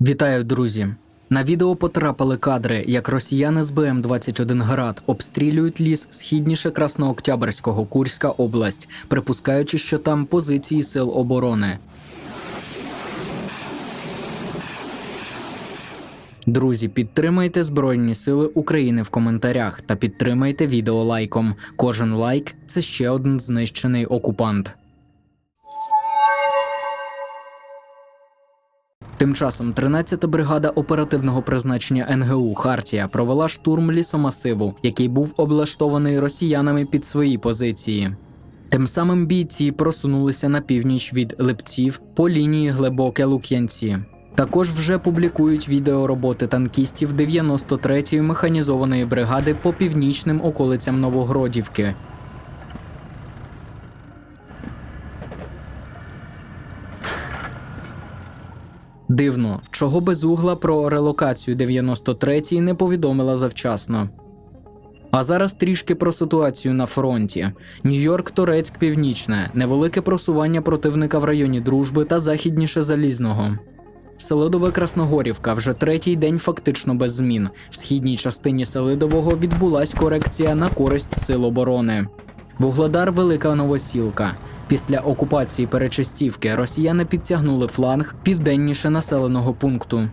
Вітаю, друзі! На відео потрапили кадри, як росіяни з БМ-21 град обстрілюють ліс східніше Краснооктябрського Курська область, припускаючи, що там позиції сил оборони. Друзі, підтримайте Збройні Сили України в коментарях та підтримайте відео лайком. Кожен лайк це ще один знищений окупант. Тим часом 13-та бригада оперативного призначення НГУ Хартія провела штурм лісомасиву, який був облаштований росіянами під свої позиції. Тим самим бійці просунулися на північ від Липців по лінії глибоке Лук'янці. Також вже публікують відео роботи танкістів 93-ї механізованої бригади по північним околицям Новогродівки. Дивно, чого безугла про релокацію 93-ї не повідомила завчасно. А зараз трішки про ситуацію на фронті. Нью-Йорк, Торецьк, Північне, невелике просування противника в районі Дружби та західніше Залізного. Селидове Красногорівка вже третій день фактично без змін. В східній частині Селидового відбулась корекція на користь сил оборони. Вугледар Велика Новосілка. Після окупації Перечистівки росіяни підтягнули фланг південніше населеного пункту.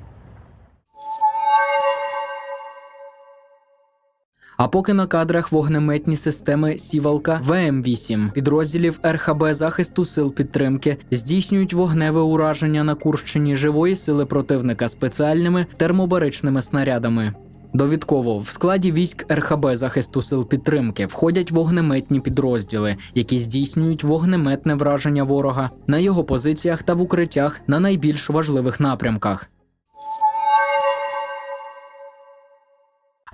А поки на кадрах вогнеметні системи Сівалка ВМ-8 підрозділів РХБ захисту сил підтримки здійснюють вогневе ураження на Курщині живої сили противника спеціальними термобаричними снарядами. Довідково в складі військ РХБ захисту сил підтримки входять вогнеметні підрозділи, які здійснюють вогнеметне враження ворога на його позиціях та в укриттях на найбільш важливих напрямках.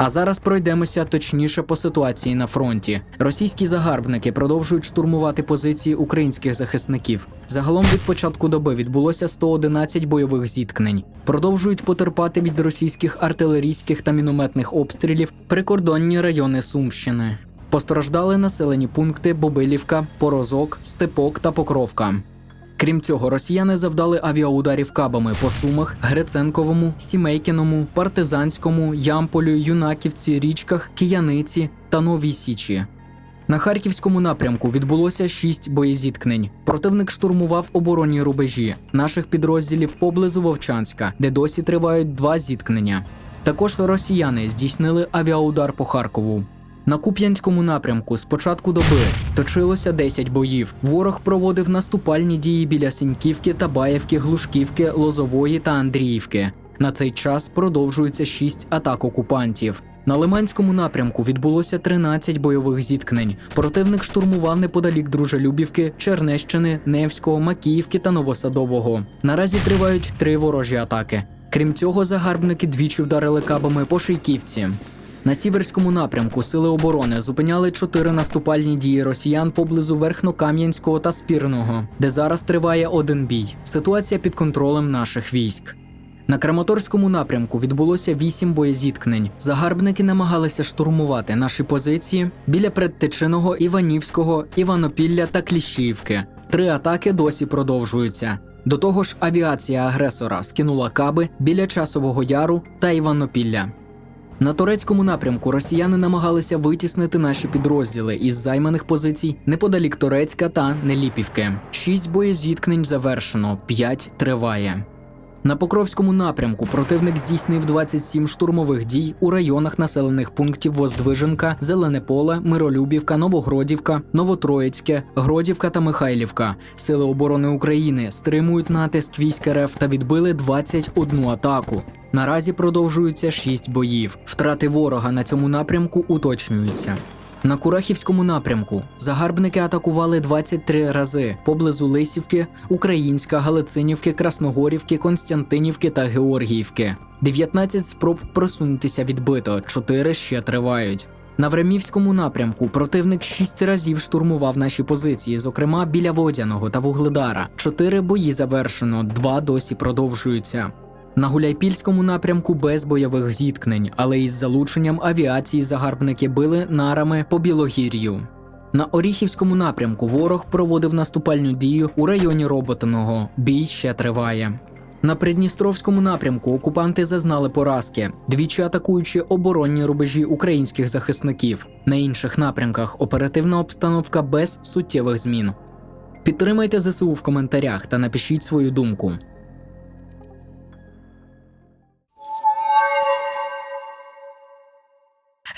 А зараз пройдемося точніше по ситуації на фронті. Російські загарбники продовжують штурмувати позиції українських захисників. Загалом від початку доби відбулося 111 бойових зіткнень. Продовжують потерпати від російських артилерійських та мінометних обстрілів прикордонні райони Сумщини. Постраждали населені пункти Бобилівка, Порозок, Степок та Покровка. Крім цього, росіяни завдали авіаударів кабами по Сумах, Гриценковому, Сімейкіному, Партизанському, Ямполю, Юнаківці, Річках, Кияниці та Новій Січі. На харківському напрямку відбулося шість боєзіткнень. Противник штурмував оборонні рубежі наших підрозділів поблизу Вовчанська, де досі тривають два зіткнення. Також росіяни здійснили авіаудар по Харкову. На Куп'янському напрямку з початку доби точилося 10 боїв. Ворог проводив наступальні дії біля Сіньківки, Табаєвки, Глушківки, Лозової та Андріївки. На цей час продовжується 6 атак окупантів. На Лиманському напрямку відбулося 13 бойових зіткнень. Противник штурмував неподалік Дружелюбівки, Чернещини, Невського, Макіївки та Новосадового. Наразі тривають три ворожі атаки. Крім цього, загарбники двічі вдарили кабами по Шийківці. На сіверському напрямку сили оборони зупиняли чотири наступальні дії росіян поблизу Верхнокам'янського та Спірного, де зараз триває один бій. Ситуація під контролем наших військ. На Краматорському напрямку відбулося вісім боєзіткнень. Загарбники намагалися штурмувати наші позиції біля Предтечиного, Іванівського, Іванопілля та Кліщіївки. Три атаки досі продовжуються. До того ж, авіація агресора скинула каби біля Часового Яру та Іванопілля. На турецькому напрямку росіяни намагалися витіснити наші підрозділи із займаних позицій неподалік Турецька та Неліпівки. Шість боєзіткнень завершено, п'ять триває. На Покровському напрямку противник здійснив 27 штурмових дій у районах населених пунктів Воздвиженка, Зелене Поле, Миролюбівка, Новогродівка, Новотроїцьке, Гродівка та Михайлівка. Сили оборони України стримують натиск військ РФ та відбили 21 атаку. Наразі продовжуються 6 боїв. Втрати ворога на цьому напрямку уточнюються. На Курахівському напрямку загарбники атакували 23 рази поблизу Лисівки, Українська, Галицинівки, Красногорівки, Константинівки та Георгіївки. 19 спроб просунутися відбито, 4 ще тривають. На Времівському напрямку противник шість разів штурмував наші позиції, зокрема біля Водяного та Вугледара. Чотири бої завершено, два досі продовжуються. На Гуляйпільському напрямку без бойових зіткнень, але із залученням авіації загарбники били нарами по Білогір'ю. На Оріхівському напрямку ворог проводив наступальну дію у районі Роботиного. Бій ще триває. На Придністровському напрямку окупанти зазнали поразки, двічі атакуючи оборонні рубежі українських захисників. На інших напрямках оперативна обстановка без суттєвих змін. Підтримайте ЗСУ в коментарях та напишіть свою думку.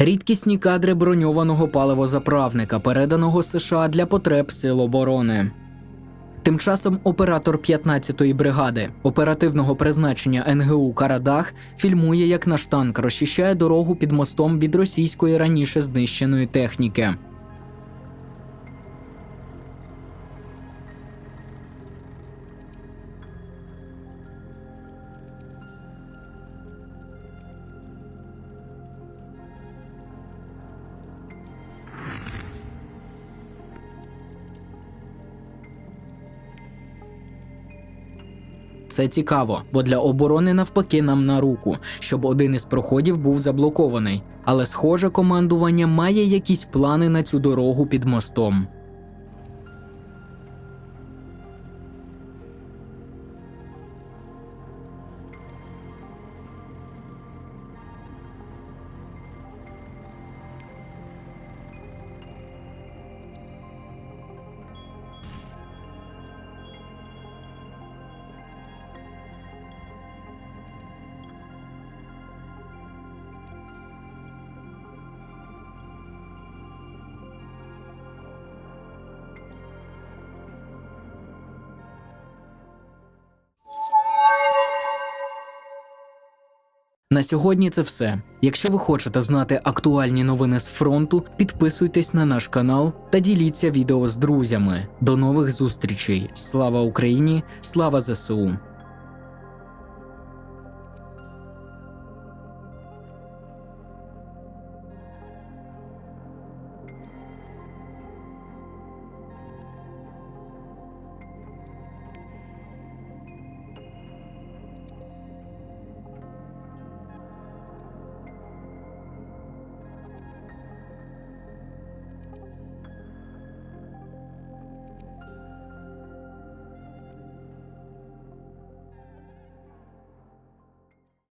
Рідкісні кадри броньованого паливозаправника, переданого США для потреб Сил оборони. Тим часом оператор 15-ї бригади оперативного призначення НГУ Карадах фільмує, як наш танк розчищає дорогу під мостом від російської раніше знищеної техніки. Це цікаво, бо для оборони навпаки нам на руку, щоб один із проходів був заблокований. Але схоже, командування має якісь плани на цю дорогу під мостом. На сьогодні це все. Якщо ви хочете знати актуальні новини з фронту, підписуйтесь на наш канал та діліться відео з друзями. До нових зустрічей! Слава Україні! Слава ЗСУ!